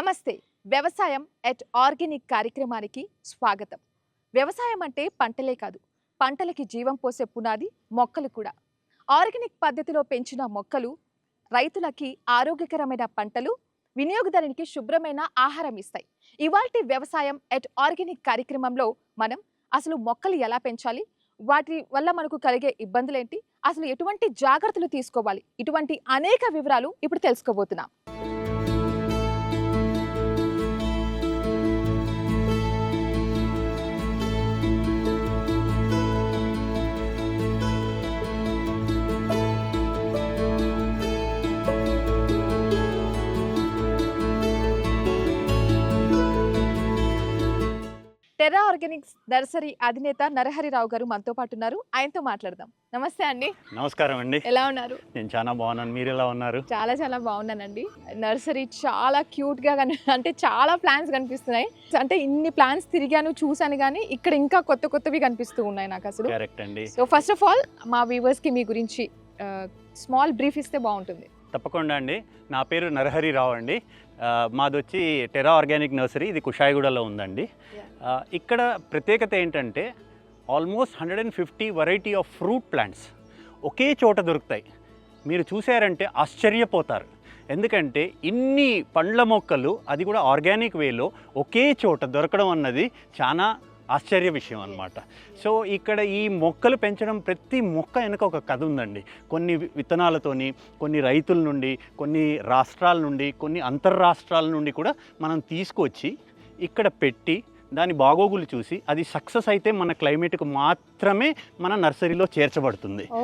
నమస్తే. వ్యవసాయం at organic కార్యక్రమానికి స్వాగతం. వ్యవసాయం అంటే పంటలే కాదు పంటలకి జీవం పోసే పునాది మొక్కలు కూడా. ఆర్గానిక్ పద్ధతిలో పెంచిన మొక్కలు రైతులకి ఆరోగ్యకరమైన పంటలు వినియోగదారునికి శుభ్రమైన ఆహారం ఇస్తాయి. ఇవాల్టి వ్యవసాయం ఎట్ ఆర్గానిక్ కార్యక్రమంలో మనం అసలు మొక్కలు ఎలా పెంచాలి వాటి వల్ల మనకు కలిగే ఇబ్బందులేంటి అసలు ఎటువంటి జాగ్రత్తలు తీసుకోవాలి ఇటువంటి అనేక వివరాలు ఇప్పుడు తెలుసుకోబోతున్నాం. టెర్రా ఆర్గానిక్స్ నర్సరీ అధినేత నరహరిరావు గారు మనతో పాటు ఉన్నారు. ఆయనతో మాట్లాడదాం. నమస్తే అండి. నమస్కారం అండి. ఎలా ఉన్నారు? నేను చాలా బాగున్నాను. మీరు ఎలా ఉన్నారు? చాలా చాలా బాగున్నానండి. నర్సరీ చాలా క్యూట్గా అంటే చాలా ప్లాన్స్ కనిపిస్తున్నాయి. అంటే ఇన్ని ప్లాన్స్ తిరిగాను చూసాను కానీ ఇక్కడ ఇంకా కొత్త కొత్తవి కనిపిస్తూ ఉన్నాయి నాకు అసలు. కరెక్ట్ అండి. సో ఫస్ట్ ఆఫ్ ఆల్ మా వ్యూవర్స్కి మీ గురించి స్మాల్ బ్రీఫ్ ఇస్తే బాగుంటుంది. తప్పకుండా అండి. నా పేరు నరహరి రావు అండి. మాది వచ్చి టెరా ఆర్గానిక్ నర్సరీ ఇది కుషాయిగూడలో ఉందండి. ఇక్కడ ప్రత్యేకత ఏంటంటే almost hundred and fifty variety of fruit plants ఒకే చోట దొరుకుతాయి. మీరు చూసారంటే ఆశ్చర్యపోతారు. ఎందుకంటే ఇన్ని పండ్ల మొక్కలు అది కూడా ఆర్గానిక్ వేలో ఒకే చోట దొరకడం అన్నది చాలా ఆశ్చర్య విషయం అన్నమాట. సో ఇక్కడ ఈ మొక్కలు పెంచడం ప్రతి మొక్క వెనుక ఒక కథ ఉందండి. కొన్ని వి- విత్తనాలతోని కొన్ని రైతుల నుండి కొన్ని రాష్ట్రాల నుండి కొన్ని అంతర్రాష్ట్రాల నుండి కూడా మనం తీసుకొచ్చి ఇక్కడ పెట్టి దాని బాగోగులు చూసి అది సక్సెస్ అయితే మన క్లైమేట్కు మాత్రమే మన నర్సరీలో చేర్చబడుతుంది. ఓ!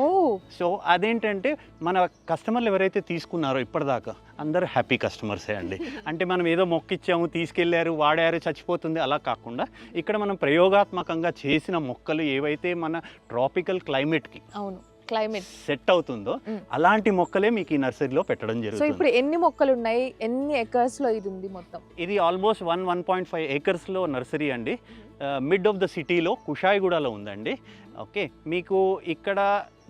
సో అదేంటంటే మన కస్టమర్లు ఎవరైతే తీసుకున్నారో ఇప్పటిదాకా అందరూ హ్యాపీ కస్టమర్సే అండి. అంటే మనం ఏదో మొక్కిచ్చాము తీసుకెళ్ళారు వాడారు చచ్చిపోతుంది అలా కాకుండా ఇక్కడ మనం ప్రయోగాత్మకంగా చేసిన మొక్కలు ఏవైతే మన ట్రాపికల్ క్లైమేట్కి అవును. క్లైమేట్. సెట్ అవుతుందో. అలాంటి మొక్కలే మీకు ఈ నర్సరీలో పెట్టడం సో జరుగుతుంది. ఇప్పుడు ఎన్ని మొక్కలు ఉన్నాయి ఎన్ని ఎకర్స్లో ఇది ఉంది మొత్తం? ఇది almost one one point five ఏకర్స్లో nursery అండి. మిడ్ ఆఫ్ ద సిటీలో కుషాయిగూడలో ఉందండి. ఓకే మీకు ఇక్కడ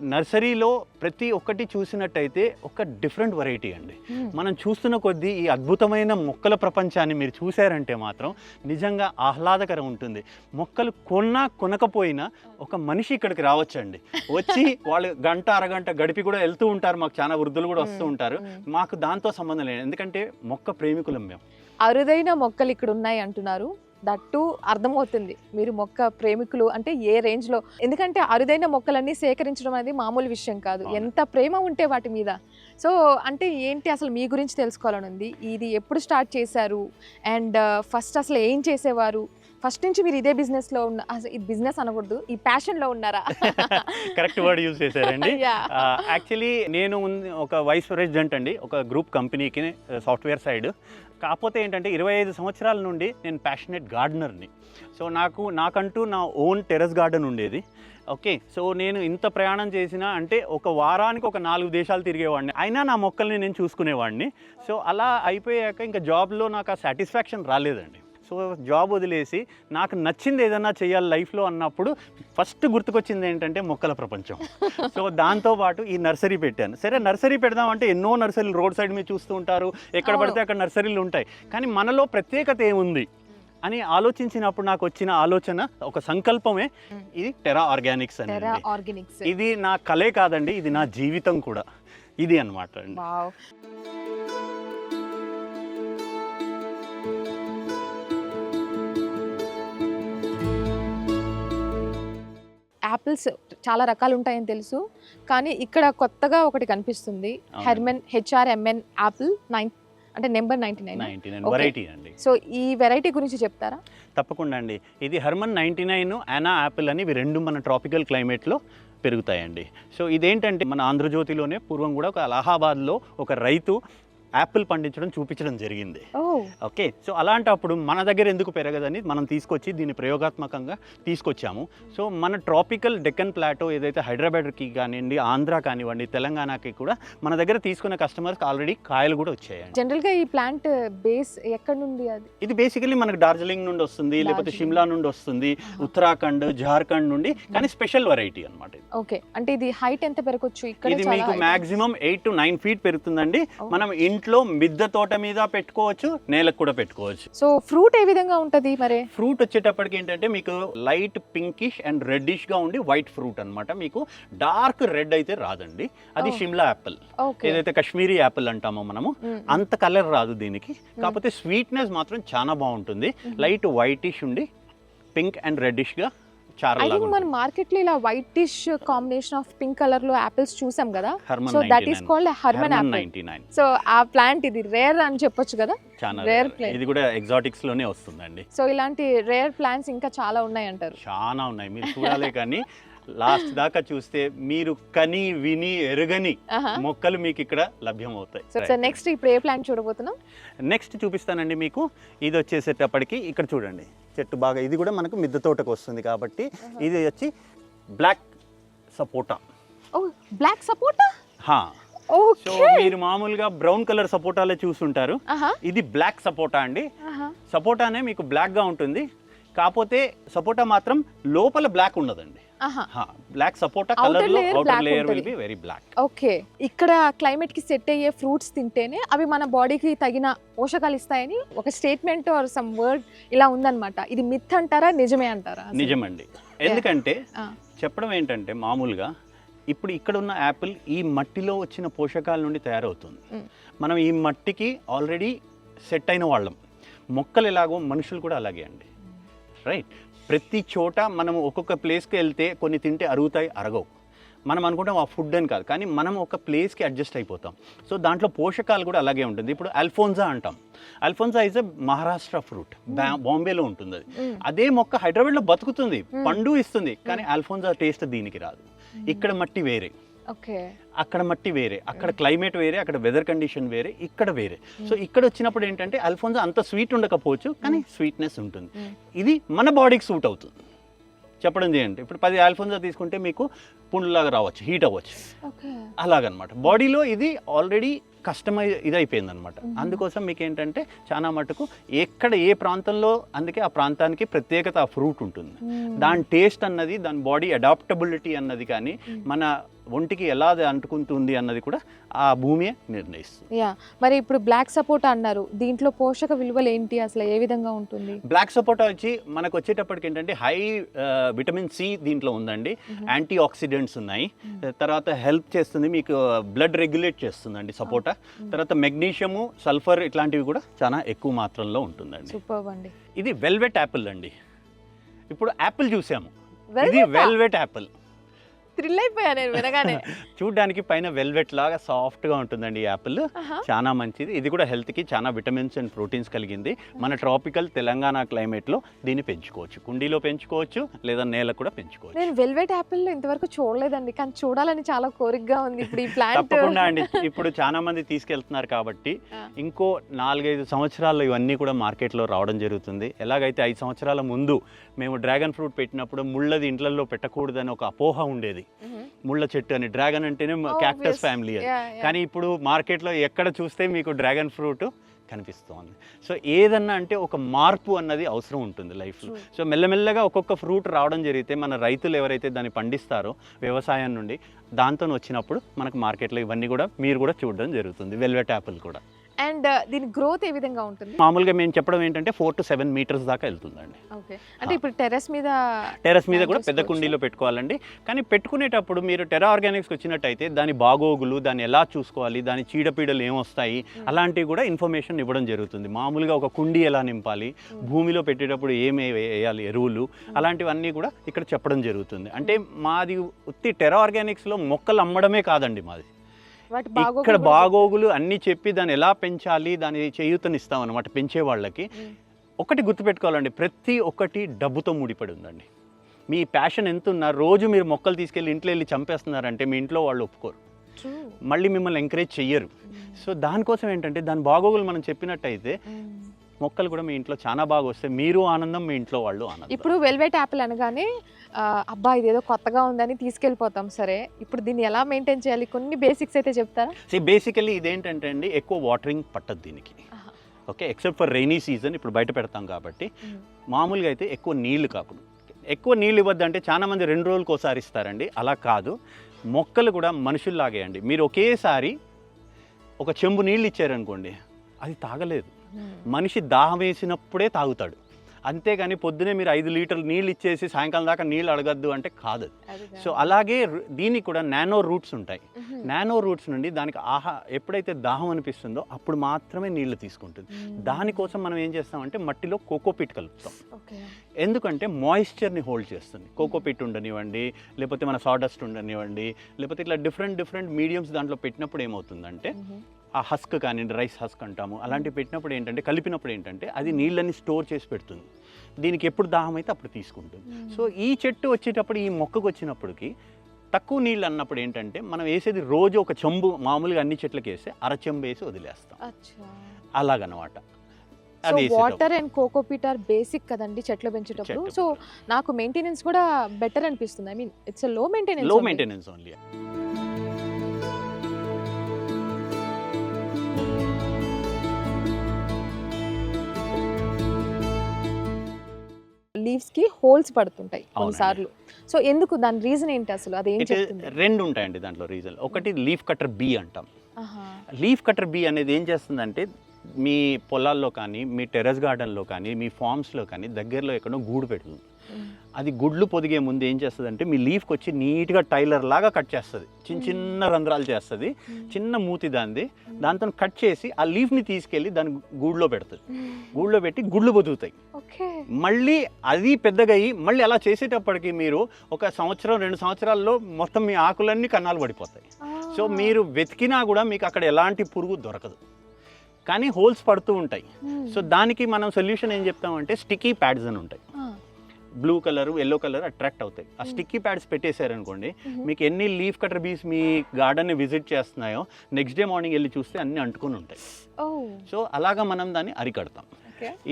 నర్సరీలో ప్రతి ఒక్కటి చూసినట్టయితే ఒక డిఫరెంట్ వెరైటీ అండి. మనం చూస్తున్న కొద్దీ ఈ అద్భుతమైన మొక్కల ప్రపంచాన్ని మీరు చూశారంటే మాత్రం నిజంగా ఆహ్లాదకరం ఉంటుంది. మొక్కలు కొన్నా కొనకపోయినా ఒక మనిషి ఇక్కడికి రావచ్చండి. వచ్చి వాళ్ళు గంట అరగంట గడిపి కూడా వెళ్తూ ఉంటారు. మాకు చాలా వృద్ధులు కూడా వస్తూ ఉంటారు. మాకు దాంతో సంబంధం లేదు. ఎందుకంటే మొక్క ప్రేమికులం మేము. అరుదైన మొక్కలు ఇక్కడ ఉన్నాయి అంటున్నారు. దట్టు అర్థమవుతుంది. మీరు మొక్క ప్రేమికులు అంటే ఏ రేంజ్లో ఎందుకంటే అరుదైన మొక్కలన్నీ సేకరించడం అనేది మామూలు విషయం కాదు. ఎంత ప్రేమ ఉంటే వాటి మీద. సో అంటే ఏంటి అసలు మీ గురించి తెలుసుకోవాలని ఉంది? ఇది ఎప్పుడు స్టార్ట్ చేశారు? అండ్ ఫస్ట్ అసలు ఏం చేసేవారు? ఫస్ట్ నుంచి మీరు ఇదే బిజినెస్లో ఉన్న అసలు బిజినెస్ అనకూడదు ఈ ప్యాషన్లో ఉన్నారా? కరెక్ట్ వర్డ్ యూజ్ చేశారండి. యాక్చువల్లీ నేను ఉంది- ఒక వైస్ ప్రెసిడెంట్ అండి ఒక గ్రూప్ కంపెనీకి సాఫ్ట్వేర్ సైడ్ కాకపోతే ఏంటంటే ఇరవై ఐదు సంవత్సరాల నుండి నేను ప్యాషనెట్ గార్డెనర్ని సో నాకు నాకంటూ నా ఓన్ టెర్రస్ గార్డెన్ ఉండేది. ఓకే సో నేను ఇంత ప్రయాణం చేసినా అంటే ఒక వారానికి ఒక నాలుగు దేశాలు తిరిగేవాడిని. అయినా నా మొక్కల్ని నేను చూసుకునేవాడిని. సో అలా అయిపోయాక ఇంకా జాబ్లో నాకు ఆ సాటిస్ఫాక్షన్ రాలేదండి. సో జాబ్ వదిలేసి నాకు నచ్చింది ఏదైనా చేయాలి లైఫ్లో అన్నప్పుడు ఫస్ట్ గుర్తుకొచ్చింది ఏంటంటే మొక్కల ప్రపంచం. సో దాంతో పాటు ఈ నర్సరీ పెట్టాను. సరే నర్సరీ పెడదామంటే ఎన్నో నర్సరీలు రోడ్ సైడ్ మీద చూస్తూ ఉంటారు. ఎక్కడ. పడితే అక్కడ నర్సరీలు ఉంటాయి. కానీ మనలో ప్రత్యేకత ఏముంది? అని ఆలోచించినప్పుడు నాకు వచ్చిన ఆలోచన ఒక సంకల్పమే. ఇది టెరా ఆర్గానిక్స్ అనేది ఆర్గానిక్స్. ఇది నా కలే కాదండి ఇది నా జీవితం కూడా. ఇది అన్నమాట అండి. యాపిల్స్ చాలా రకాలు ఉంటాయని తెలుసు. కానీ ఇక్కడ కొత్తగా ఒకటి కనిపిస్తుంది. హెర్మెన్ హెచ్ఆర్ఎంఎన్ యాపిల్ నైన్ అంటే number ninety nine? Ninety nine. Variety అండి. సో ఈ వెరైటీ గురించి చెప్తారా? తప్పకుండా అండి. ఇది హర్మన్ నైంటీ నైన్ యానా యాపిల్ అని ఇవి రెండు మన ట్రాపికల్ క్లైమేట్లో పెరుగుతాయండి. సో ఇదేంటంటే మన ఆంధ్రజ్యోతిలోనే పూర్వం కూడా ఒక అలహాబాద్లో ఒక రైతు యాపిల్ పండించడం చూపించడం జరిగింది. ఓకే సో అలాంటప్పుడు మన దగ్గర ఎందుకు పెరగదని మనం తీసుకొచ్చి దీన్ని ప్రయోగాత్మకంగా తీసుకొచ్చాము. సో మన ట్రాపికల్ డెక్కన్ ప్లాటో ఏదైతే హైదరాబాద్కి కానివ్వండి ఆంధ్ర కానివ్వండి తెలంగాణకి కూడా మన దగ్గర తీసుకున్న కస్టమర్స్కి ఆల్రెడీ కాయలు కూడా వచ్చాయండి. జనరల్గా ఈ ప్లాంట్ బేస్ ఎక్కడ నుండి అది? ఇది బేసికలీ మనకు డార్జిలింగ్ నుండి వస్తుంది లేకపోతే. షిమ్లా నుండి వస్తుంది ఉత్తరాఖండ్ జార్ఖండ్ నుండి కానీ స్పెషల్ వెరైటీ అనమాట ఓకే అంటే ఇది హైట్ ఎంత పెరగొచ్చు? ఇక్కడ ఇది మీకు. Maximum eight to nine feet పెరుగుతుందండి. మనం ఇంట్లో మిద్దె తోట మీద పెట్టుకోవచ్చు నేలకు కూడా పెట్టుకోవచ్చు. సో ఫ్రూట్ ఏ విధంగా ఉంటది మరి? ఫ్రూట్ వచ్చేటప్పటికి ఏంటంటే మీకు లైట్ పింకిష్ అండ్ రెడ్డిష్గా ఉండి వైట్ ఫ్రూట్ అన్నమాట. మీకు డార్క్ రెడ్ అయితే రాదండి. అది Oh. షిమ్లా యాపిల్ ఓకే ఏదైతే కాశ్మీరీ యాపిల్ అంటామో మనము అంత కలర్ రాదు దీనికి. కాకపోతే స్వీట్నెస్ మాత్రం చాలా బాగుంటుంది. లైట్ వైటిష్ ఉండి పింక్ అండ్ రెడ్డిష్గా ఐ లాగా మన. మార్కెట్లో ఇలా వైటిష్ కాంబినేషన్ ఆఫ్ పింక్ కలర్లో యాపిల్స్ చూసాం కదా? So that is 99. Called Harman apple so ఆ ప్లాంట్ ఇది రేర్ అని చెప్పొచ్చు కదా? plant. ఇది కూడా ఎగ్జాటిక్స్లోనే వస్తుందండి. సో ఇలాంటి రేర్ ప్లాంట్స్ ఇంకా చాలా ఉన్నాయి అంటారు చాలా ఉన్నాయి. మీరు చూడాలే కానీ లాస్ట్ దాకా చూస్తే మీరు కని విని ఎరుగని మొక్కలు మీకు ఇక్కడ లభ్యమవుతాయి. సో నెక్స్ట్ ఇప్పుడు ఏ ప్లాంట్ చూడబోతున్నాం. నెక్స్ట్ చూపిస్తానండి మీకు. ఇది వచ్చేసేటప్పటికి ఇక్కడ చూడండి. చెట్టు బాగా ఇది కూడా మనకు మిద్దె తోటకు వస్తుంది కాబట్టి ఇది వచ్చి బ్లాక్ సపోటా. బ్లాక్ సపోటా? హా. సో మీరు మామూలుగా బ్రౌన్ కలర్ సపోటాలే చూస్తుంటారు ఆహా. ఇది బ్లాక్ సపోటా అండి. సపోటానే మీకు బ్లాక్గా ఉంటుంది. కాకపోతే సపోటా మాత్రం లోపల బ్లాక్ ఉండదండి ఆహా. బ్లాక్ సపోటా కలర్లో outer layer will. Be very black okay. ఇక్కడ క్లైమేట్కి సెట్ అయ్యే ఫ్రూట్స్ తింటేనే అవి మన బాడీకి తగిన పోషకాలు ఇస్తాయని ఒక స్టేట్మెంట్ ఆర్ సమ్ వర్డ్ ఇలా ఉందన్నమాట. ఇది మిత్ అంటారా నిజమే అంటారా? నిజమండి. ఎందుకంటే. చెప్పడం ఏంటంటే మామూలుగా ఇప్పుడు ఇక్కడ ఉన్న యాపిల్ ఈ మట్టిలో వచ్చిన పోషకాల నుండి తయారవుతుంది. మనం ఈ మట్టికి ఆల్రెడీ సెట్ అయిన వాళ్ళం. మొక్కలు ఎలాగో మనుషులు కూడా అలాగే అండి. రైట్? ప్రతి చోట మనం ఒక్కొక్క ప్లేస్కి వెళ్తే కొన్ని తింటే అరుగుతాయి అరగవు. మనం అనుకుంటాం ఆ ఫుడ్ అని కాదు. కానీ మనం ఒక ప్లేస్కి అడ్జస్ట్ అయిపోతాం. సో దాంట్లో పోషకాలు కూడా అలాగే ఉంటుంది. ఇప్పుడు అల్ఫోన్జా అంటాం. Alphonso is a Maharashtra fruit. బాంబేలో ఉంటుంది అది. అదే మొక్క హైదరాబాద్లో బతుకుతుంది. పండు ఇస్తుంది. కానీ అల్ఫోన్జా టేస్ట్ దీనికి రాదు. ఇక్కడ మట్టి వేరే. అక్కడ మట్టి వేరే అక్కడ క్లైమేట్ వేరే అక్కడ వెదర్ కండిషన్ వేరే ఇక్కడ వేరే. సో ఇక్కడ వచ్చినప్పుడు ఏంటంటే అల్ఫోన్జా అంత స్వీట్ ఉండకపోవచ్చు కానీ స్వీట్నెస్ ఉంటుంది. ఇది మన బాడీకి సూట్ అవుతుంది. చెప్పడం చేయండి. ఇప్పుడు పది అల్ఫోన్జా తీసుకుంటే మీకు పుండ్లాగా రావచ్చు హీట్ అవ్వచ్చు. అలాగనమాట. బాడీలో ఇది ఆల్రెడీ కస్టమైజ్ ఇది అయిపోయింది అనమాట. అందుకోసం మీకు ఏంటంటే చాలా మటుకు ఎక్కడ ఏ ప్రాంతంలో అందుకే ఆ ప్రాంతానికి ప్రత్యేకత ఆ ఫ్రూట్ ఉంటుంది. దాని టేస్ట్ అన్నది దాని బాడీ అడాప్టబిలిటీ అన్నది కానీ. మన ఒంటికి ఎలా అంటుకుంటుంది అన్నది కూడా ఆ భూమియే నిర్ణయిస్తుంది. యా మరి ఇప్పుడు బ్లాక్ సపోటా అన్నారు. దీంట్లో పోషక విలువలు ఏంటి? అసలు ఏ విధంగా ఉంటుంది? బ్లాక్ సపోటా వచ్చి మనకు వచ్చేటప్పటికి ఏంటంటే హై విటమిన్ సి దీంట్లో ఉందండి. యాంటీ ఆక్సిడెంట్స్ ఉన్నాయి. తర్వాత హెల్ప్ చేస్తుంది మీకు బ్లడ్ రెగ్యులేట్ చేస్తుందండి సపోటా తర్వాత మెగ్నీషియము సల్ఫర్ ఇట్లాంటివి కూడా చాలా ఎక్కువ మాత్రంలో ఉంటుందండి. సూపర్ అండి. ఇది వెల్వెట్ యాపిల్ అండి. ఇప్పుడు యాపిల్ చూసాము. ఇది? Velvet Apple. థ్రిల్ అయిపోయా నేను వినగానే. చూడడానికి పైన వెల్వెట్ లాగా సాఫ్ట్గా ఉంటుందండి ఈ యాపిల్. చాలా మంచిది. ఇది కూడా హెల్త్కి చాలా విటమిన్స్ అండ్ ప్రోటీన్స్ కలిగింది. మన ట్రాపికల్ తెలంగాణ క్లైమేట్లో దీన్ని పెంచుకోవచ్చు. కుండీలో పెంచుకోవచ్చు లేదా నేల కూడా పెంచుకోవచ్చు. నేను వెల్వెట్ యాపిల్ ఇంతవరకు చూడలేదండి కానీ చూడాలని చాలా కోరికగా ఉంది ఇప్పుడు ఈ ప్లాంట్. తప్పకుండా అండి. ఇప్పుడు చాలా మంది తీసుకెళ్తున్నారు కాబట్టి. ఇంకో నాలుగైదు సంవత్సరాల్లో ఇవన్నీ కూడా మార్కెట్లో రావడం జరుగుతుంది. ఎలాగైతే ఐదు సంవత్సరాల ముందు మేము డ్రాగన్ ఫ్రూట్ పెట్టినప్పుడు ముళ్ళది ఇంట్లలో పెట్టకూడదని ఒక అపోహ ఉండేది. ముళ్ళ చెట్టు అని డ్రాగన్ అంటేనే క్యాక్టస్. ఫ్యామిలీ అని. కానీ ఇప్పుడు మార్కెట్లో ఎక్కడ చూస్తే మీకు డ్రాగన్ ఫ్రూట్ కనిపిస్తోంది సో ఏదన్నా అంటే ఒక మార్పు అన్నది అవసరం ఉంటుంది లైఫ్లో. సో మెల్లమెల్లగా ఒక్కొక్క ఫ్రూట్ రావడం జరిగితే మన రైతులు ఎవరైతే దాన్ని పండిస్తారో వ్యవసాయం నుండి దాంతో వచ్చినప్పుడు మనకు మార్కెట్లో ఇవన్నీ కూడా మీరు కూడా చూడడం జరుగుతుంది వెల్వెట్ యాపిల్ కూడా అండ్ దీని గ్రోత్ ఏ విధంగా ఉంటుంది? మామూలుగా మేము చెప్పడం ఏంటంటే ఫోర్ టు సెవెన్ మీటర్స్ దాకా వెళ్తుందండి. ఓకే. అంటే ఇప్పుడు టెర్రస్ మీద టెర్రస్ మీద కూడా పెద్ద. కుండీలో పెట్టుకోవాలండి. కానీ పెట్టుకునేటప్పుడు మీరు టెరా ఆర్గానిక్స్కి వచ్చినట్టయితే దాని బాగోగులు దాన్ని ఎలా చూసుకోవాలి దాని చీడపీడలు ఏమొస్తాయి అలాంటివి కూడా ఇన్ఫర్మేషన్ ఇవ్వడం జరుగుతుంది. మామూలుగా ఒక కుండీ ఎలా నింపాలి భూమిలో పెట్టేటప్పుడు ఏమి వేయాలి ఎరువులు అలాంటివన్నీ కూడా ఇక్కడ చెప్పడం జరుగుతుంది. అంటే మాది ఉత్తి టెరా ఆర్గానిక్స్లో మొక్కలు అమ్మడమే కాదండి మాది. ఇక్కడ బాగోగులు అన్నీ చెప్పి దాన్ని ఎలా పెంచాలి దాని చేయూతనిస్తాం అనమాట పెంచే వాళ్ళకి. ఒకటి గుర్తుపెట్టుకోవాలండి ప్రతి ఒక్కటి డబ్బుతో ముడిపడి ఉందండి మీ ప్యాషన్ ఎంత ఉన్నా రోజు మీరు మొక్కలు తీసుకెళ్ళి ఇంట్లో వెళ్ళి చంపేస్తున్నారంటే మీ ఇంట్లో వాళ్ళు ఒప్పుకోరు. మళ్ళీ మిమ్మల్ని ఎంకరేజ్ చెయ్యరు సో దానికోసం ఏంటంటే దాని బాగోగులు మనం చెప్పినట్టయితే. మొక్కలు కూడా మీ ఇంట్లో చాలా బాగా వస్తాయి. మీరు ఆనందం మీ ఇంట్లో వాళ్ళు ఆనందం. ఇప్పుడు వెల్వెట్ యాపిల్ అనగానే అబ్బా ఇదేదో కొత్తగా ఉందని తీసుకెళ్ళిపోతాం. సరే ఇప్పుడు దీన్ని ఎలా మెయింటైన్ చేయాలి? కొన్ని బేసిక్స్ అయితే చెప్తారా? సో బేసికలీ ఇదేంటంటే అండి ఎక్కువ వాటరింగ్ పట్టదు దీనికి. Okay except for rainy season ఇప్పుడు బయట పెడతాం కాబట్టి. మ్మ్. మామూలుగా అయితే ఎక్కువ నీళ్ళు కాకుండా. ఎక్కువ నీళ్ళు ఇవ్వద్దంటే చాలా మంది రెండు రోజులకు ఒకసారి ఇస్తారండి. అలా కాదు. మొక్కలు కూడా మనుషుల్లాగే అండి. మీరు ఒకేసారి ఒక చెంబు నీళ్ళు ఇచ్చారనుకోండి అది తాగలేదు. మనిషి దాహం వేసినప్పుడే తాగుతాడు. అంతేగాని పొద్దునే మీరు ఐదు లీటర్లు నీళ్ళు ఇచ్చేసి సాయంకాలం దాకా నీళ్ళు అడగద్దు అంటే కాదు. సో అలాగే దీనికి కూడా నానో రూట్స్ ఉంటాయి. నానో రూట్స్ నుండి దానికి ఆహా ఎప్పుడైతే దాహం అనిపిస్తుందో అప్పుడు మాత్రమే నీళ్ళు తీసుకుంటుంది. దానికోసం మనం ఏం చేస్తామంటే మట్టిలో కోకోపిట్ కలుపుతాం. ఎందుకంటే మాయిశ్చర్ని హోల్డ్ చేస్తుంది. కోకోపిట్ ఉండనివ్వండి లేకపోతే మన సాడస్ట్ ఉండనివ్వండి లేకపోతే ఇట్లా డిఫరెంట్ డిఫరెంట్ మీడియంస్ దాంట్లో పెట్టినప్పుడు ఏమవుతుందంటే ఆ హస్క్ కానివ్వండి రైస్ హస్క్ అంటాము. అలాంటివి పెట్టినప్పుడు ఏంటంటే కలిపినప్పుడు ఏంటంటే అది నీళ్ళని స్టోర్ చేసి పెడుతుంది. దీనికి ఎప్పుడు దాహం అయితే అప్పుడు తీసుకుంటుంది. సో ఈ చెట్టు వచ్చేటప్పుడు ఈ మొక్కకు వచ్చినప్పటికి తక్కువ నీళ్ళు అన్నప్పుడు ఏంటంటే మనం వేసేది రోజు ఒక చెంబు మామూలుగా అన్ని చెట్లకి వేస్తే అర చెంబు వేసి వదిలేస్తాం. అలాగనమాట. Water and cocopeat are basic కదండి చెట్లు పెంచేటప్పుడు. సో నాకు మెయింటెనెన్స్ కూడా బెటర్ అనిపిస్తుంది. ఐ మీన్ ఇట్స్లో మెయింటెనెన్స్లో మెయింటెనెన్స్ ఓన్లీ లీవ్స్కి హోల్స్ పడుతుంటాయి. కొన్నిసార్లు సో ఎందుకు దాని రీజన్ ఏంటి అసలు అదేం చెప్తుంది రెండు ఉంటాయండి దాంట్లో రీజన్ ఒకటి లీఫ్ కటర్ బీ అంటాం. లీఫ్ కటర్ బీ అనేది ఏం చేస్తుందంటే మీ పొలాల్లో కానీ మీ టెర్రస్ గార్డెన్లో కానీ మీ ఫార్మ్స్లో కానీ దగ్గరలో ఎక్కడో గూడు పెడుతుంది. అది గుడ్లు పొదిగే ముందు ఏం చేస్తుందంటే మీ లీఫ్కి వచ్చి నీట్గా టైలర్ లాగా కట్ చేస్తుంది. చిన్న చిన్న రంధ్రాలు చేస్తుంది. చిన్న మూతి దాంది దాంతో కట్ చేసి ఆ లీఫ్ని తీసుకెళ్ళి దాని గూడులో పెడుతుంది. గూడులో పెట్టి గుడ్లు పొదుగుతాయి. మళ్ళీ అది పెద్దగా అయ్యి మళ్ళీ అలా చేసేటప్పటికి మీరు ఒక సంవత్సరం రెండు సంవత్సరాల్లో మొత్తం మీ ఆకులన్నీ కన్నాలు పడిపోతాయి. సో మీరు వెతికినా కూడా మీకు అక్కడ ఎలాంటి పురుగు దొరకదు. కానీ హోల్స్ పడుతూ ఉంటాయి. సో దానికి మనం సొల్యూషన్ ఏం చెప్తామంటే స్టిక్కీ ప్యాడ్స్ అని ఉంటాయి. Blue colour yellow colour attract అవుతాయి. ఆ Hmm. స్టిక్కీ ప్యాడ్స్ పెట్టేశారనుకోండి మీకు ఎన్ని లీఫ్ కటర్ బీస్ మీ గార్డెన్ని విజిట్ చేస్తున్నాయో నెక్స్ట్ డే మార్నింగ్ వెళ్ళి చూస్తే అన్నీ అంటుకొని ఉంటాయి. సో అలాగా మనం దాన్ని అరికడతాం.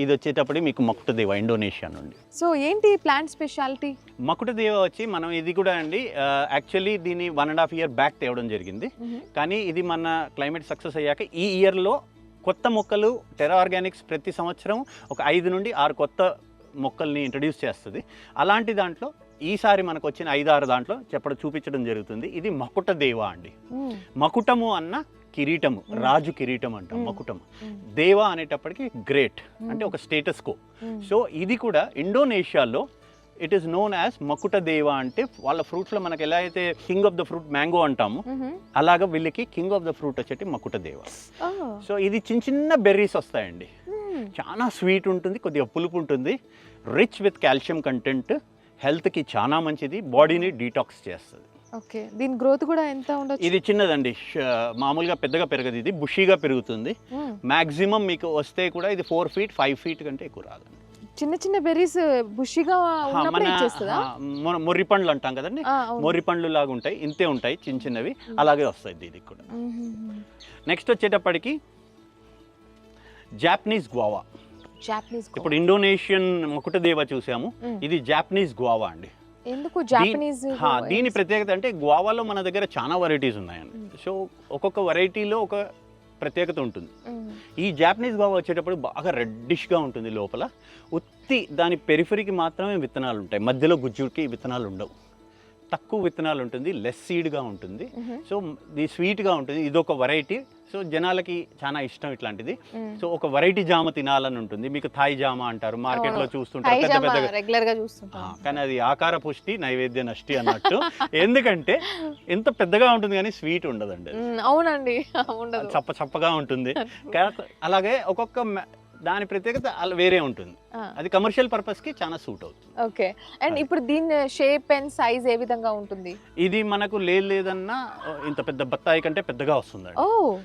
ఇది వచ్చేటప్పుడు మీకు మకుటదేవ ఇండోనేషియా నుండి. సో ఏంటి ప్లాంట్ స్పెషాలిటీ మకుటదేవ వచ్చి మనం ఇది కూడా అండి యాక్చువల్లీ దీన్ని one and half year back తేవడం జరిగింది. కానీ ఇది మన క్లైమేట్ సక్సెస్ అయ్యాక ఈ ఇయర్లో కొత్త మొక్కలు టెరా ఆర్గానిక్స్ ప్రతి సంవత్సరం ఒక ఐదు నుండి ఆరు కొత్త మొక్కల్ని ఇంట్రడ్యూస్ చేస్తుంది. అలాంటి దాంట్లో ఈసారి మనకు వచ్చిన ఐదు ఆరు దాంట్లో చెప్పడం చూపించడం జరుగుతుంది. ఇది మకుట దేవ అండి. మకుటము అన్న కిరీటము. రాజు కిరీటం అంటాం. మకుటము. దేవ అనేటప్పటికి గ్రేట్ అంటే ఒక స్టేటస్ కో సో ఇది కూడా ఇండోనేషియాలో it is known as mahkota dewa అంటే వాళ్ళ ఫ్రూట్స్లో మనకి ఎలా అయితే king of the fruit mango అంటాము అలాగా వీళ్ళకి కింగ్ ఆఫ్ ద ఫ్రూట్ వచ్చేటి మకుట దేవ. సో ఇది చిన్న చిన్న బెర్రీస్ వస్తాయండి. చాలా స్వీట్ ఉంటుంది కొద్దిగా పులుపు ఉంటుంది. రిచ్ విత్ కాల్షియం కంటెంట్ హెల్త్కి చాలా మంచిది బాడీని డీటాక్స్ చేస్తుంది. ఓకే దీని గ్రోత్ కూడా ఎంత ఉండొచ్చు? ఇది చిన్నదండి మామూలుగా పెద్దగా పెరగదు ఇది బుషీగా పెరుగుతుంది. మ్మ్. మ్యాక్సిమం మీకు వస్తే కూడా ఇది ఫోర్ ఫీట్ ఫైవ్ ఫీట్ కంటే ఎక్కువ రాదండి. చిన్న చిన్న బెర్రీస్ బుషిగా మన మొర్రి పండ్లు అంటాం కదండి. మొర్రి పండ్లు లాగా ఉంటాయి ఇంతే ఉంటాయి చిన్న చిన్నవి. అలాగే వస్తాయి దీనికి కూడా. నెక్స్ట్ వచ్చేటప్పటికి జాపనీస్ గువావా జాపనీస్ ఇప్పుడు ఇండోనేషియన్ ముకుటదేవ చూసాము. ఇది జాపనీస్ గువావా అండి. ఎందుకు జాపనీస్ దీని ప్రత్యేకత అంటే గువావాలో మన దగ్గర చాలా వెరైటీస్ ఉన్నాయండి. సో ఒక్కొక్క వెరైటీలో ఒక ప్రత్యేకత ఉంటుంది. ఈ జాపనీస్ గువావా వచ్చేటప్పుడు బాగా రెడ్డిష్గా ఉంటుంది లోపల. ఉత్తి దాని పెరిఫరీకి మాత్రమే విత్తనాలు ఉంటాయి మధ్యలో గుజ్జుకి విత్తనాలు ఉండవు తక్కువ విత్తనాలు ఉంటుంది లెస్ సీడ్గా ఉంటుంది. సో ఇది స్వీట్గా ఉంటుంది ఇది ఒక వెరైటీ సో జనాలకి చాలా ఇష్టం ఇట్లాంటిది. సో ఒక వెరైటీ జామ తినాలని ఉంటుంది. మీకు థాయ్ జామ అంటారు మార్కెట్లో అవును. చూస్తుంటారు పెద్ద పెద్దగా. రెగ్యులర్గా కానీ అది ఆకార పుష్టి నైవేద్య నష్టి అన్నట్టు. ఎందుకంటే ఎంత పెద్దగా ఉంటుంది కానీ స్వీట్ ఉండదండి అవునండి. చప్ప చప్పగా ఉంటుంది. అలాగే ఒక్కొక్క దాని ప్రత్యేకత అలా వేరే ఉంటుంది. అది కమర్షియల్ పర్పస్కి చాలా సూట్ అవుతుంది. ఓకే. అండ్. ఇప్పుడు దీని షేప్ అండ్ సైజ్ ఏ విధంగా ఉంటుంది? ఇది మనకు లేదు లేదన్నా ఇంత పెద్ద బత్తాయి కంటే పెద్దగా వస్తుందండి. ఓ.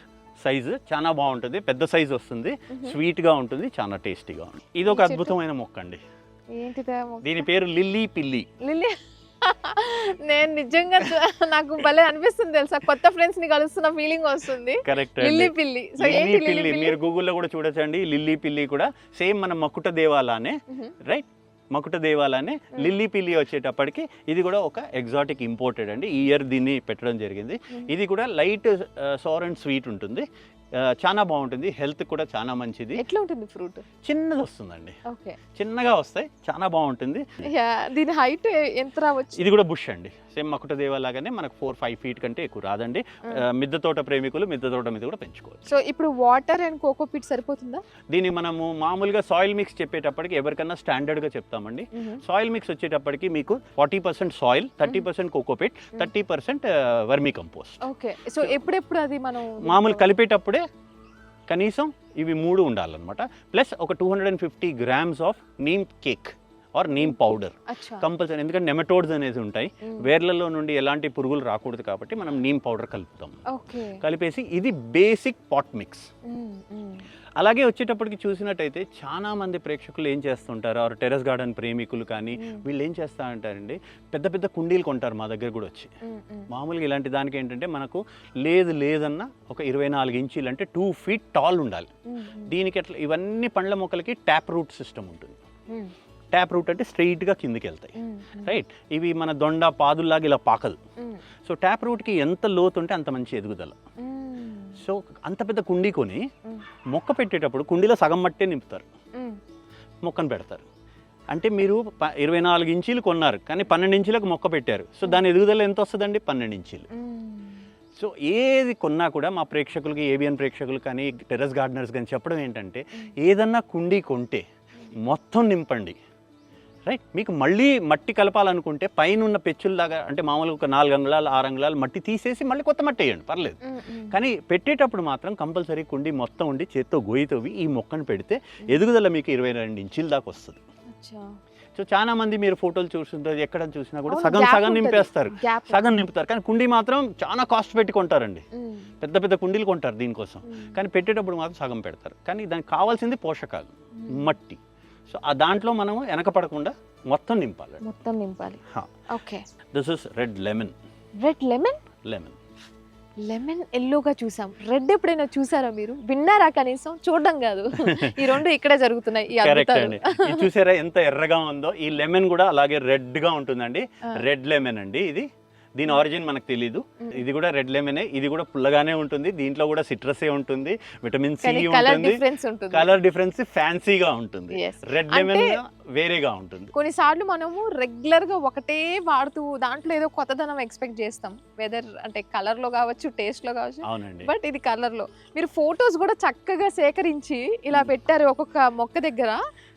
సైజు చాలా బాగుంటుంది పెద్ద సైజు వస్తుంది మ్మ్. స్వీట్గా ఉంటుంది చాలా టేస్టీగా ఉంటుంది. ఇది ఒక అద్భుతమైన మొక్క? అండి దీని పేరు లిల్లీ పిల్లి. లిల్లీ నేను నిజంగా నాకు భలే అనిపిస్తుంది తెలుసా? కొత్త ఫ్రెండ్స్ని కలుస్తున్న ఫీలింగ్ వస్తుంది. Correct lilly pilly. సో ఏంటి పిల్లి? మీరు గూగుల్లో కూడా చూడొచ్చండి. లిల్లీ పిల్లి కూడా సేమ్ మన మకుట దేవాలానే. రైట్ మకుట దేవాలానే లిల్లీ పిల్లి వచ్చేటప్పటికి ఇది కూడా ఒక ఎగ్జాటిక్ ఇంపోర్టెడ్ అండి. ఈ ఇయర్ దీన్ని పెట్టడం జరిగింది. ఇది కూడా లైట్ సార్ అండ్ స్వీట్ ఉంటుంది. చాలా బాగుంటుంది. హెల్త్ కూడా చాలా మంచిది. ఎట్లా ఉంటుంది ఫ్రూట్? చిన్నది వస్తుందండి. ఓకే. చిన్నగా వస్తాయి చాలా బాగుంటుంది. దీని హైట్ ఎంత రావచ్చు? ఇది కూడా బుష్ అండి. సేమ్ మకుటదేవ లాగానే మనకు ఫోర్ ఫైవ్ ఫీట్ కంటే ఎక్కువ రాదండి. మిద్దె తోట ప్రేమికులు మిద్దె తోట మీద కూడా పెంచుకోవచ్చు. సో ఇప్పుడు వాటర్ అండ్ కోకో పిట్ సరిపోతుందా? దీన్ని మనము మామూలుగా సాయిల్ మిక్స్ చెప్పేటప్పటికి ఎవరికన్నా స్టాండర్డ్గా చెప్తామండి. సాయిల్ మిక్స్ వచ్చేటప్పటికి మీకు forty percent soil thirty percent cocopeat thirty percent vermicompost okay. So ఎప్పుడెప్పుడు అది మనం మామూలు కలిపేటప్పుడే కనీసం ఇవి మూడు ఉండాలన్నమాట. ప్లస్ ఒక two hundred and fifty grams of neem cake or neem powder. Compulsory ఎందుకంటే నెమటోడ్స్ అనేది ఉంటాయి. వేర్లలో నుండి ఎలాంటి పురుగులు రాకూడదు కాబట్టి మనం నీమ్ పౌడర్ కలుపుతాం. కలిపేసి ఇది బేసిక్ పాట్ మిక్స్. అలాగే వచ్చేటప్పటికి చూసినట్టయితే చాలా మంది ప్రేక్షకులు ఏం చేస్తుంటారు? ఆర్ టెరెస్ గార్డెన్ ప్రేమికులు కానీ. వీళ్ళు ఏం చేస్తా అంటారండి? పెద్ద పెద్ద కుండీలు కొంటారు మా దగ్గర కూడా వచ్చి. మ్మ్, మ్మ్. మామూలుగా ఇలాంటి దానికి ఏంటంటే మనకు లేదు లేదన్నా ఒక ఇరవై నాలుగు ఇంచీలు అంటే టూ ఫీట్ టాల్ ఉండాలి. దీనికి ఎట్లా ఇవన్నీ పండ్ల మొక్కలకి ట్యాప్ రూట్ సిస్టమ్ ఉంటుంది. ట్యాప్ రూట్ అంటే స్ట్రైట్గా కిందికి వెళ్తాయి. రైట్? ఇవి మన దొండ పాదుల్లాగా ఇలా పాకదు. సో ట్యాప్ రూట్కి ఎంత లోతు ఉంటే అంత మంచి ఎదుగుదల. సో అంత పెద్ద కుండీ కొని మొక్క పెట్టేటప్పుడు కుండీలో సగం మట్టే నింపుతారు. మొక్కను పెడతారు. అంటే మీరు ఇరవై నాలుగు ఇంచీలు కొన్నారు కానీ పన్నెండు ఇంచీలకు మొక్క పెట్టారు. సో దాని ఎదుగుదల ఎంత వస్తుందండి? పన్నెండు ఇంచీలు. సో ఏది కొన్నా కూడా మా ప్రేక్షకులకి ఏబిఎన్ ప్రేక్షకులు కానీ టెర్రస్ గార్డెనర్స్ కానీ చెప్పడం ఏంటంటే ఏదన్నా కుండీ కొంటే మొత్తం నింపండి. రైట్ మీకు మళ్ళీ మట్టి కలపాలనుకుంటే పైన ఉన్న పెచ్చుల్లాగా అంటే మామూలుగా ఒక నాలుగు అంగుళాలు ఆరు అంగుళాలు మట్టి తీసేసి మళ్ళీ కొత్త మట్టి వేయండి. పర్లేదు. కానీ పెట్టేటప్పుడు మాత్రం కంపల్సరీ కుండీ మొత్తం ఉండి చేత్తో గోయి తవ్వి ఈ మొక్కను పెడితే ఎదుగుదల మీకు ఇరవై రెండు ఇంచుల దాకా వస్తుంది. సో చాలా మంది మీరు ఫోటోలు చూస్తుంటారు ఎక్కడ చూసినా కూడా సగం సగం. నింపేస్తారు. సగం నింపుతారు. కానీ కుండీ మాత్రం చాలా కాస్ట్ పెట్టి కొంటారండి. పెద్ద పెద్ద కుండీలు కొంటారు దీనికోసం. కానీ పెట్టేటప్పుడు మాత్రం సగం పెడతారు. కానీ దానికి కావాల్సింది పోషకాలు. మట్టి. సో ఆ దాంట్లో మనము వెనకపడకుండా మొత్తం నింపాలి మొత్తం నింపాలి. Okay. This is red lemon red lemon lemon lemon ఎల్లోగా చూసాం. రెడ్ ఎప్పుడైనా చూసారా మీరు? విన్నారా కనీసం? చూడడం కాదు. ఈ రెండు ఇక్కడే జరుగుతున్నాయి చూసారా ఎంత ఎర్రగా ఉందో? ఈ లెమన్ కూడా అలాగే రెడ్గా ఉంటుందండి. రెడ్ లెమన్ అండి ఇది. దీని ఆరిజిన్ మనకు తెలీదు. మ్మ్. ఇది కూడా రెడ్ లెమనే ఇది కూడా పుల్లగానే ఉంటుంది దీంట్లో కూడా సిట్రసే ఉంటుంది విటమిన్ సి ఉంటుంది కలర్ డిఫరెన్స్ ఫ్యాన్సీగా ఉంటుంది. రెడ్ లెమన్ వేరేగా ఉంటుంది. కొన్నిసార్లు మనము రెగ్యులర్గా ఒకటే వాడుతూ దాంట్లో ఏదో కొత్తదనం ఎక్స్పెక్ట్ చేస్తాం. వెదర్ అంటే కలర్లో కావచ్చు టేస్ట్లో కావచ్చు అవునండి. బట్ ఇది కలర్లో మీరు ఫొటోస్ కూడా చక్కగా సేకరించి ఇలా పెట్టారు ఒక్కొక్క మొక్క దగ్గర.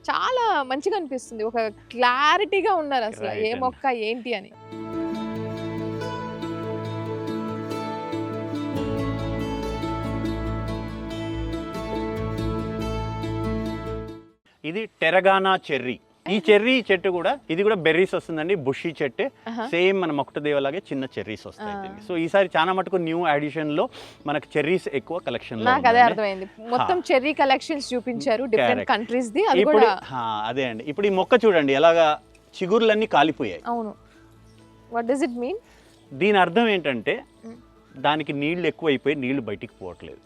చాలా మంచిగా అనిపిస్తుంది. ఒక క్లారిటీగా ఉన్నారు అసలు ఏ. మొక్క ఏంటి అని. ఇది టెరగానా చెర్రీ. ఈ చెర్రీ చెట్టు కూడా ఇది కూడా బెర్రీస్ వస్తుందండి బుషి చెట్టు. సేమ్ మన మొక్కటదేవ లాగే చిన్న చెర్రీస్ వస్తాయి. దీనికి. సో ఈసారి చాలా మటుకు న్యూ అడిషన్లో మనకు చెర్రీస్ ఎక్కువ కలెక్షన్ నాకు అదే. అర్థమైంది. మొత్తం చెర్రీ కలెక్షన్స్ చూపించారు డిఫరెంట్. కంట్రీస్ ది అది ఇప్పుడు అదే అండి. ఇప్పుడు ఈ మొక్క చూడండి ఎలాగా చిగుర్లన్నీ కాలిపోయాయి. అవును. వాట్ డస్ ఇట్ మీన్ దీని అర్థం ఏంటంటే. దానికి నీళ్ళు ఎక్కువైపోయి నీళ్ళు బయటికి పోవట్లేదు.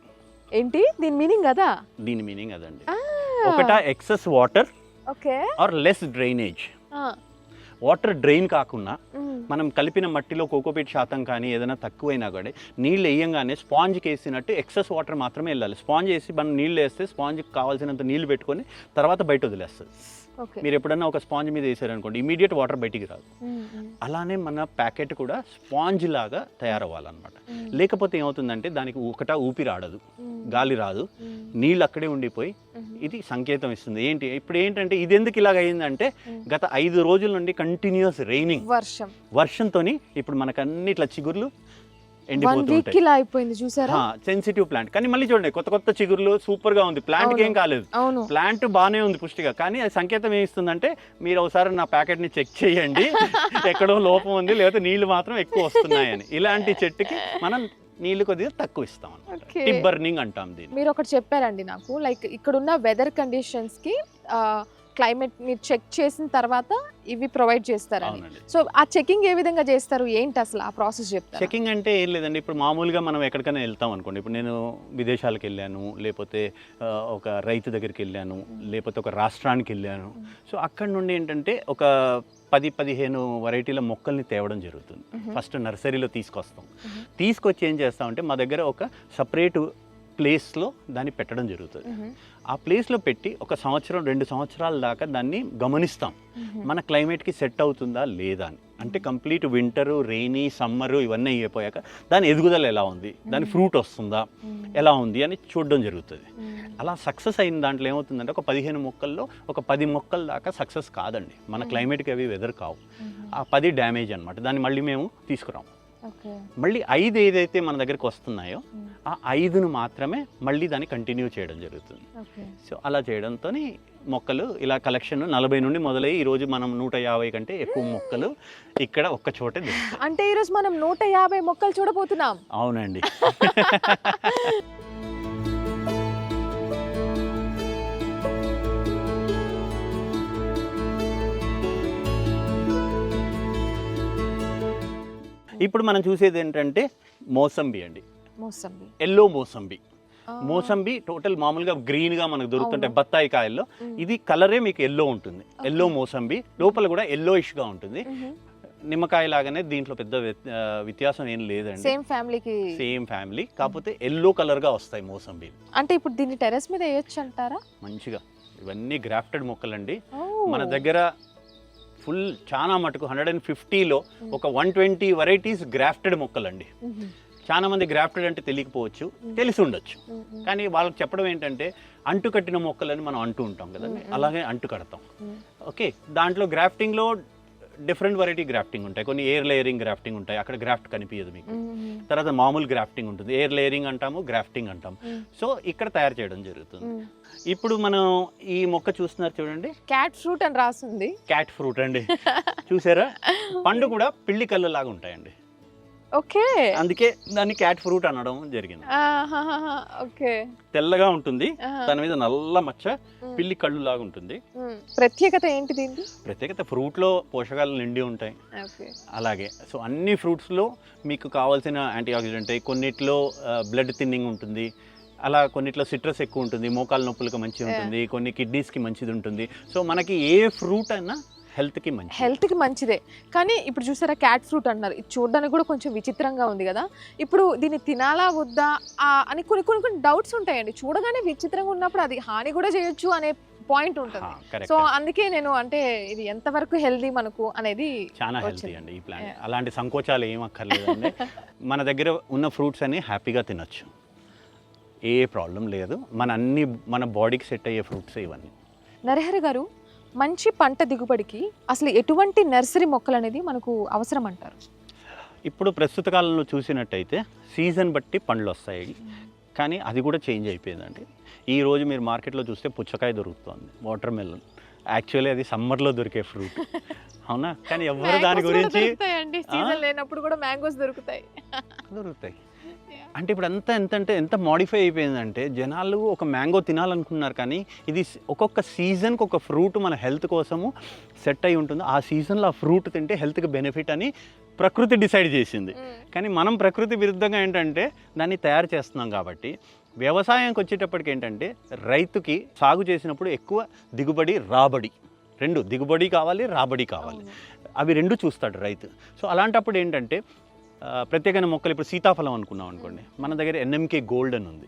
ఏంటి? దీని మీనింగ్ కదా దీని మీనింగ్ అదండి. ఒకట excess water okay. Or less drainage water drain కాకుండా మనం కలిపిన మట్టిలో కోకోపీట్ శాతం కానీ ఏదైనా తక్కువైనా కూడా నీళ్ళు వేయంగానే స్పాంజ్కి వేసినట్టు ఎక్సెస్ వాటర్ మాత్రమే వెళ్ళాలి. స్పాంజ్ వేసి మనం నీళ్ళు వేస్తే స్పాంజ్కి కావాల్సినంత నీళ్ళు పెట్టుకొని తర్వాత బయట వదిలేస్తుంది మీరు ఎప్పుడన్నా ఒక స్పాంజ్ మీద వేసారనుకోండి ఇమీడియట్ వాటర్ బయటికి రాదు. అలానే మన ప్యాకెట్ కూడా స్పాంజ్ లాగా తయారవ్వాలన్నమాట. లేకపోతే ఏమవుతుందంటే దానికి ఒకట ఊపిరి ఆడదు గాలి రాదు నీళ్ళు అక్కడే ఉండిపోయి ఇది సంకేతం ఇస్తుంది. ఏంటి? ఇప్పుడు ఏంటంటే ఇది ఎందుకు ఇలాగ అయిందంటే. గత ఐదు రోజుల నుండి కంటిన్యూస్ రైనింగ్ వర్షం. వర్షంతోని ఇప్పుడు మనకు అన్ని ఇట్లా చిగుర్లు ఎండిపోతూ వీక్ ఉంటాయి. ఇలా అయిపోయింది చూసారా? సెన్సిటివ్ ప్లాంట్ కానీ మళ్ళీ చూడండి కొత్త కొత్త చిగుర్లు సూపర్గా ఉంది. ప్లాంట్ అవును. ఏం కాలేదు. ప్లాంట్ బాగానే ఉంది పుష్టిగా. కానీ అది సంకేతం ఏమి ఇస్తుందంటే మీరు ఒకసారి నా ప్యాకెట్ని చెక్ చేయండి. ఎక్కడో లోపం ఉంది లేకపోతే నీళ్ళు మాత్రం ఎక్కువ వస్తున్నాయని. ఇలాంటి చెట్టుకి మనం నీళ్ళు కొద్దిగా తక్కువ ఇస్తాం అనమాట Okay. టిప్ బర్నింగ్ అంటాం దీన్ని. మీరు ఒకటి చెప్పారండి నాకు. లైక్ ఇక్కడున్న వెదర్ కండిషన్స్కి క్లైమేట్ మీరు చెక్ చేసిన తర్వాత ఇవి ప్రొవైడ్ చేస్తారని. అవునండి. సో ఆ చెకింగ్ ఏ విధంగా చేస్తారు? ఏంటి అసలు ఆ ప్రాసెస్ చెప్తారు? చెకింగ్ అంటే ఏం లేదండి. ఇప్పుడు మామూలుగా మనం ఎక్కడికైనా వెళ్తాం అనుకోండి. ఇప్పుడు నేను విదేశాలకు వెళ్ళాను లేకపోతే ఒక రైతు దగ్గరికి వెళ్ళాను లేకపోతే ఒక రాష్ట్రానికి వెళ్ళాను. సో అక్కడ నుండి ఏంటంటే ఒక పది పదిహేను వెరైటీల మొక్కల్ని తేవడం జరుగుతుంది. ఫస్ట్ నర్సరీలో తీసుకొస్తాం. తీసుకొచ్చి ఏం చేస్తామంటే మా దగ్గర ఒక సపరేట్ ప్లేస్లో దాన్ని పెట్టడం జరుగుతుంది. ఆ ప్లేస్లో పెట్టి ఒక సంవత్సరం రెండు సంవత్సరాల దాకా దాన్ని గమనిస్తాం. మన క్లైమేట్కి సెట్ అవుతుందా లేదా అని. అంటే కంప్లీట్ వింటరు రెయినీ సమ్మరు ఇవన్నీ అయిపోయాక దాని ఎదుగుదల ఎలా ఉంది? దాని ఫ్రూట్ వస్తుందా? ఎలా ఉంది అని చూడడం జరుగుతుంది. అలా సక్సెస్ అయిన దాంట్లో ఏమవుతుందంటే ఒక పదిహేను మొక్కల్లో ఒక పది మొక్కల దాకా సక్సెస్ కాదండి. మన క్లైమేట్కి అవి వెదర్ కావు. ఆ పది డ్యామేజ్ అనమాట దాన్ని మళ్ళీ మేము తీసుకురాం ఓకే మళ్ళీ ఐదు ఏదైతే మన దగ్గరికి వస్తున్నాయో ఆ ఐదును మాత్రమే మళ్ళీ దాన్ని కంటిన్యూ చేయడం జరుగుతుంది. సో అలా చేయడంతో మొక్కలు ఇలా కలెక్షన్ నలభై నుండి మొదలై ఈరోజు మనం నూట యాభై కంటే ఎక్కువ మొక్కలు ఇక్కడ ఒక్క చోటే అంటే ఈరోజు మనం నూట యాభై మొక్కలు చూడబోతున్నాం. అవునండి. ఇప్పుడు మనం చూసేది ఏంటంటే మోసంబి అండి. మోసంబి. ఎల్లో మోసంబి. మోసంబి టోటల్ మామూలుగా గ్రీన్గా మనకు దొరుకుతుంటాయి. బత్తాయి కాయల్లో. ఇది కలరే మీకు ఎల్లో ఉంటుంది. ఎల్లో. మోసంబి లోపల కూడా ఎల్లోయిష్గా ఉంటుంది. మ్మ్. నిమ్మకాయ లాగానే దీంట్లో పెద్ద వ్యత్యాసం ఏం లేదండి. సేమ్ ఫ్యామిలీకి సేమ్ ఫ్యామిలీ. కాకపోతే ఎల్లో కలర్గా వస్తాయి మోసంబి అంటే ఇప్పుడు దీన్ని టెరెస్ మీద వేయొచ్చు అంటారా మంచిగా. ఇవన్నీ గ్రాఫ్టెడ్ మొక్కలండి. మన దగ్గర ఫుల్ చాలా మటుకు హండ్రెడ్ అండ్ ఫిఫ్టీలో ఒక వన్ ట్వంటీ వెరైటీస్ గ్రాఫ్టెడ్ మొక్కలండి. చాలా మంది గ్రాఫ్టెడ్ అంటే తెలియకపోవచ్చు తెలిసి ఉండొచ్చు. కానీ వాళ్ళకి చెప్పడం ఏంటంటే అంటు కట్టిన మొక్కలని మనం అంటూ ఉంటాం కదండి. అలాగే అంటు కడతాం. ఓకే దాంట్లో గ్రాఫ్టింగ్లో డిఫరెంట్ వెరైటీ గ్రాఫ్టింగ్ ఉంటాయి. కొన్ని ఎయిర్ లేయరింగ్ గ్రాఫ్టింగ్ ఉంటాయి. అక్కడ గ్రాఫ్ట్ కనిపించదు మీకు. తర్వాత మామూలు గ్రాఫ్టింగ్ ఉంటుంది. ఎయిర్ లేయరింగ్ అంటాము గ్రాఫ్టింగ్ అంటాం. సో ఇక్కడ తయారు చేయడం జరుగుతుంది. ఇప్పుడు మనం ఈ మొక్క చూస్తున్నారు చూడండి. క్యాట్ ఫ్రూట్ అని రాసింది. క్యాట్ ఫ్రూట్ అండి. చూసారా? పండు కూడా పిల్లి కళ్ళు లాగా ఉంటాయండి. ఓకే. అందుకే దాన్ని క్యాట్ ఫ్రూట్ అనడం జరిగింది. ఓకే. తెల్లగా ఉంటుంది. దాని మీద నల్ల మచ్చ. పిల్లి కళ్ళు లాగా ఉంటుంది. ప్రత్యేకత ఏంటి దీనికి ప్రత్యేకత ఫ్రూట్లో పోషకాలు నిండి ఉంటాయి. అలాగే సో అన్ని ఫ్రూట్స్లో మీకు కావాల్సిన యాంటీ ఆక్సిడెంట్ కొన్నిట్లో బ్లడ్ థిన్నింగ్ ఉంటుంది. అలా కొన్నిట్లో సిట్రస్ ఎక్కువ ఉంటుంది మోకాల నొప్పులకు మంచిది ఉంటుంది కొన్ని కిడ్నీస్కి మంచిది ఉంటుంది. సో మనకి ఏ ఫ్రూట్ అయినా హెల్త్కి మంచి హెల్త్కి మంచిదే. కానీ ఇప్పుడు చూసారా క్యాట్ ఫ్రూట్ అన్నారు. ఇది చూడడానికి కూడా కొంచెం విచిత్రంగా ఉంది కదా. ఇప్పుడు దీన్ని తినాలా వద్దా అని కొన్ని కొన్ని కొన్ని డౌట్స్ ఉంటాయండి. చూడగానే విచిత్రంగా ఉన్నప్పుడు అది హాని కూడా చేయొచ్చు అనే పాయింట్ ఉంటుంది. సో అందుకే నేను అంటే ఇది ఎంతవరకు హెల్దీ మనకు అనేది చాలా హెల్తీ వచ్చింది. అండి ఈ ప్లాంట్ Yeah. అలాంటి సంకోచాలు ఏం అక్కర్లేదండి. మన దగ్గర ఉన్న ఫ్రూట్స్ అన్ని హ్యాపీగా తినొచ్చు. ఏ ప్రాబ్లం లేదు. మన అన్ని మన బాడీకి సెట్ అయ్యే ఫ్రూట్స్ ఇవన్నీ. నరహరి గారు మంచి పంట దిగుబడికి అసలు ఎటువంటి నర్సరీ మొక్కలు అనేది మనకు అవసరం అంటారు? ఇప్పుడు ప్రస్తుత కాలంలో చూసినట్టయితే సీజన్ బట్టి పండ్లు వస్తాయి. కానీ అది కూడా చేంజ్ అయిపోయిందండి. ఈ రోజు మీరు మార్కెట్లో చూస్తే పుచ్చకాయ దొరుకుతుంది వాటర్ మెలన్. యాక్చువల్లీ అది సమ్మర్లో దొరికే ఫ్రూట్. అవునా? కానీ ఎవరు దాని గురించి లేనప్పుడు కూడా మ్యాంగోస్ దొరుకుతాయి. దొరుకుతాయి. అంటే ఇప్పుడు అంతా ఎంత అంటే ఎంత మాడిఫై అయిపోయిందంటే జనాలు ఒక మ్యాంగో తినాలనుకున్నారు కానీ ఇది ఒక్కొక్క సీజన్కి ఒక ఫ్రూట్ మన హెల్త్ కోసము సెట్ అయి ఉంటుంది. ఆ సీజన్లో ఆ ఫ్రూట్ తింటే హెల్త్కి బెనిఫిట్ అని ప్రకృతి డిసైడ్ చేసింది. కానీ మనం ప్రకృతి విరుద్ధంగా ఏంటంటే దాన్ని తయారు చేస్తున్నాం కాబట్టి వ్యవసాయానికి వచ్చేటప్పటికి ఏంటంటే రైతుకి సాగు చేసినప్పుడు ఎక్కువ దిగుబడి రాబడి. రెండు దిగుబడి కావాలి రాబడి కావాలి. అవి రెండు చూస్తాడు రైతు. సో అలాంటప్పుడు ఏంటంటే ప్రత్యేకమైన మొక్కలు ఇప్పుడు సీతాఫలం అనుకున్నాం అనుకోండి. మన దగ్గర ఎన్ఎంకే గోల్డ్ అని ఉంది.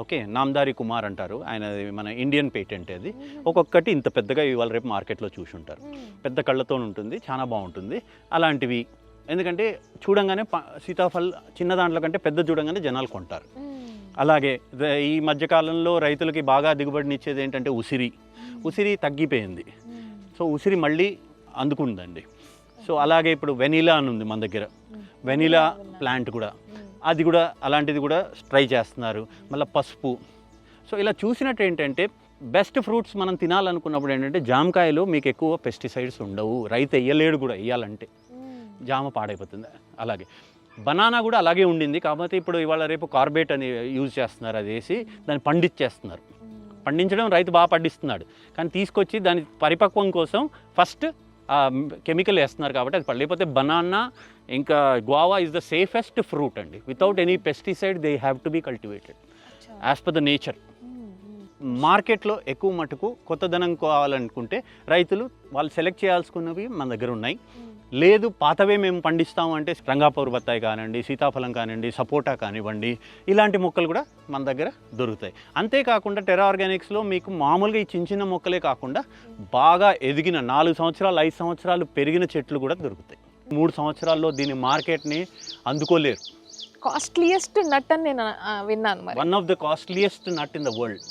ఓకే నామ్దారి కుమార్ అంటారు. ఆయన మన ఇండియన్ పేటెంట్ అది. ఒక్కొక్కటి ఇంత పెద్దగా ఇవాళ రేపు మార్కెట్లో చూసి ఉంటారు పెద్ద కళ్ళతో ఉంటుంది చాలా బాగుంటుంది. అలాంటివి. ఎందుకంటే చూడంగానే ప- సీతాఫల్ చిన్న దాంట్లో కంటే పెద్ద చూడంగానే జనాలు కొంటారు. అలాగే ఈ మధ్యకాలంలో రైతులకి బాగా దిగుబడినిచ్చేది ఏంటంటే ఉసిరి. ఉసిరి తగ్గిపోయింది. సో ఉసిరి మళ్ళీ అందుకుందండి. సో అలాగే ఇప్పుడు వెనీలా అని ఉంది మన దగ్గర. వెనీలా ప్లాంట్ కూడా. అది కూడా అలాంటిది కూడా ట్రై చేస్తున్నారు. మళ్ళీ పసుపు. సో ఇలా చూసినట్టు ఏంటంటే బెస్ట్ ఫ్రూట్స్ మనం తినాలనుకున్నప్పుడు ఏంటంటే జామకాయలు మీకు ఎక్కువ పెస్టిసైడ్స్ ఉండవు. రైతు వేయలేడు కూడా వేయాలంటే జామ పాడైపోతుంది. అలాగే. బనానా కూడా అలాగే ఉండింది. కాకపోతే ఇప్పుడు ఇవాళ రేపు కార్బేట్ అని యూజ్ చేస్తున్నారు అది వేసి దాన్ని పండించేస్తున్నారు పండించడం రైతు బాగా పండిస్తున్నాడు. కానీ తీసుకొచ్చి దాని పరిపక్వం కోసం ఫస్ట్ కెమికల్ వేస్తున్నారు కాబట్టి అది పడలేకపోతే బనానా ఇంకా guava is the safest fruit అండి. Without any pesticide they have to be cultivated as per the nature మార్కెట్లో ఎక్కువ మటుకు కొత్తదనం కావాలనుకుంటే రైతులు వాళ్ళు సెలెక్ట్ చేయాల్సుకున్నవి మన దగ్గర ఉన్నాయి. లేదు పాతవే మేము పండిస్తాము అంటే రంగాపూర్ బత్తాయి కానివ్వండి సీతాఫలం కానివ్వండి సపోటా కానివ్వండి ఇలాంటి మొక్కలు కూడా మన దగ్గర దొరుకుతాయి. అంతేకాకుండా టెరా ఆర్గానిక్స్లో మీకు మామూలుగా ఈ చిన్న చిన్న మొక్కలే కాకుండా బాగా ఎదిగిన నాలుగు సంవత్సరాలు ఐదు సంవత్సరాలు పెరిగిన చెట్లు కూడా దొరుకుతాయి. మూడు సంవత్సరాల్లో దీని మార్కెట్ని అందుకోలేరు. కాస్ట్లీయెస్ట్ నట్ అని నేను విన్నాను మరి. One of the costliest nut in the world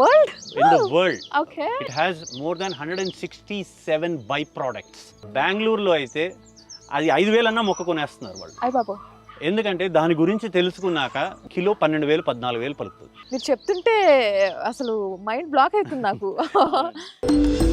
world in the world okay it has more than hundred and sixty seven by products బెంగళూరులో అయితే అది ఐదు వేలన్నా మొక్క కొనేస్తున్నారు వాళ్ళు. అయ్య బాబు ఎందుకంటే దాని గురించి తెలుసుకున్నాక కిలో పన్నెండు వేలు పద్నాలుగు వేలు పలుకుతుంది. మీరు చెప్తుంటే అసలు మైండ్ బ్లాక్ అవుతుంది నాకు.